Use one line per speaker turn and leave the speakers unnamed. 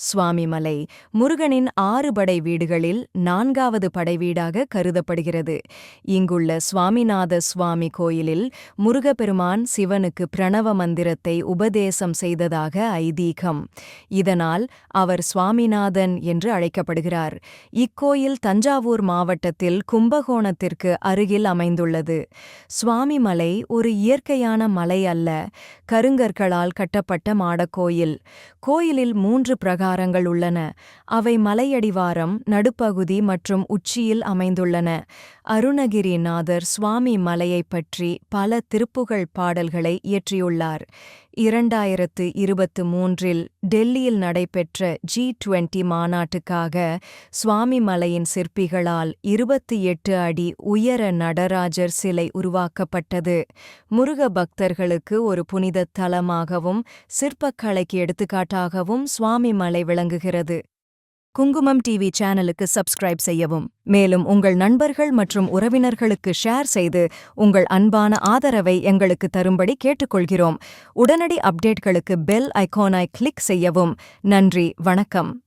சுவாமிமலை முருகனின் ஆறு படை வீடுகளில் நான்காவது படைவீடாக கருதப்படுகிறது. இங்குள்ள சுவாமிநாத சுவாமி கோயிலில் முருகப்பெருமான் சிவனுக்கு பிரணவ மந்திரத்தை உபதேசம் செய்ததாக ஐதீகம். இதனால் அவர் சுவாமிநாதன் என்று அழைக்கப்படுகிறார். இக்கோயில் தஞ்சாவூர் மாவட்டத்தில் கும்பகோணத்திற்கு அருகில் அமைந்துள்ளது. சுவாமிமலை ஒரு இயற்கையான மலை அல்ல. கருங்கற்களால் கட்டப்பட்ட மாடக்கோயில். கோயிலில் மூன்று பிரகாரங்கள் உள்ளன. அவை மலையடிவாரம் நடுப்பகுதி மற்றும் உச்சியில் அமைந்துள்ளன. அருணகிரிநாதர் சுவாமி மலையைப் பற்றி பல திருப்புகழ் பாடல்களை இயற்றியுள்ளார். இரண்டாயிரத்து இருபத்து மூன்றில் டெல்லியில் நடைபெற்ற ஜி டுவெண்டி மாநாட்டுக்காக சுவாமிமலையின் சிற்பிகளால் இருபத்தி எட்டு அடி உயர நடராஜர் சிலை உருவாக்கப்பட்டது. முருக பக்தர்களுக்கு ஒரு புனிதத் தலமாகவும் சிற்பக்கலைக்கு எடுத்துக்காட்டாகவும் சுவாமிமலை விளங்குகிறது. குங்குமம் டிவி சேனலுக்கு சப்ஸ்கிரைப் செய்யவும். மேலும் உங்கள் நண்பர்கள் மற்றும் உறவினர்களுக்கு ஷேர் செய்து உங்கள் அன்பான ஆதரவை எங்களுக்கு தரும்படி கேட்டுக்கொள்கிறோம். உடனடி அப்டேட்களுக்கு பெல் ஐகானை கிளிக் செய்யவும். நன்றி வணக்கம்.